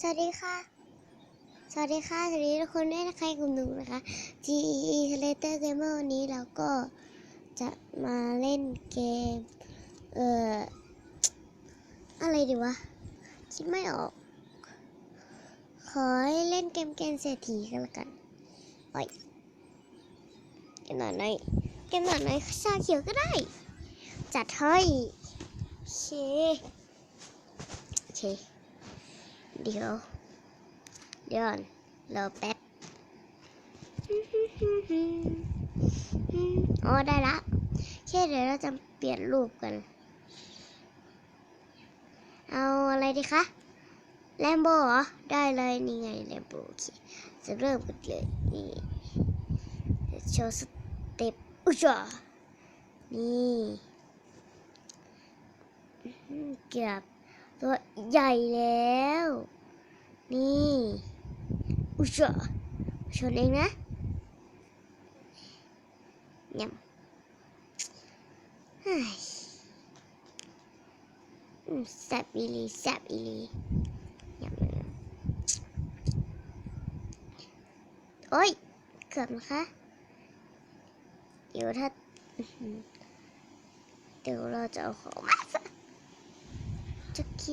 สวัสดีค่ะ สวัสดีค่ะ สวัสดีทุกคนด้วยนะคะกลุ่มหนึ่งนะคะ GE Creator Gamer วันนี้เราก็จะมาเล่นเกม เอ่อ อะไรดีวะ คิดไม่ออก ขอให้เล่นเกมเกมเศรษฐีกันละกันโอ้ยเกมหน่อยหน่อยเกมหน่อยหน่อยชาเขียวก็ได้ จัดให้โอเคโอเค เดี๋ยวเดี๋ยวรอแป๊บอ๋อได้ละแค่เดี๋ยวเราจะเปลี่ยนรูปกัน เอาอะไรดีคะแลมโบเหรอ ได้เลยนี่ไงแลมโบโอเคจะเริ่มกันเลยนี่จะโชว์สเต็ปอุ้ยจ้านี่เกือบ ตัวใหญ่แล้ว นี่อุ้ยชนเองนะยำเฮ้ยอืมแซบอีลีแซบอีลียำเลยโอ้ยเกือบนะคะเดี๋ยวถ้าเดี๋ยวเราจะเอาของมา ซะจ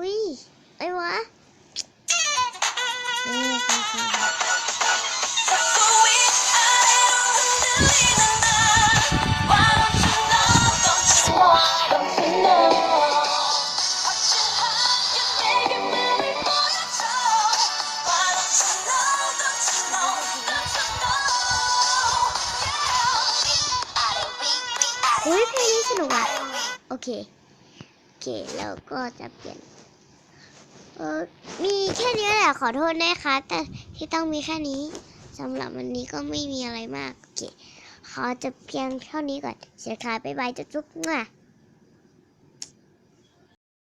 อุ้ยไอ้วะนี่ค่ะอุ้ยเพลงนี้สนุกอะ โอเค โอเค แล้วก็จะเปลี่ยน เออมีแค่นี้แหละขอโทษนะคะแต่ที่ต้องมีแค่นี้สำหรับวันนี้ก็ไม่มีอะไรมากโอเคขอจะเพียงเท่านี้ก่อนเสียค่ะบ๊ายบายจุ๊บๆ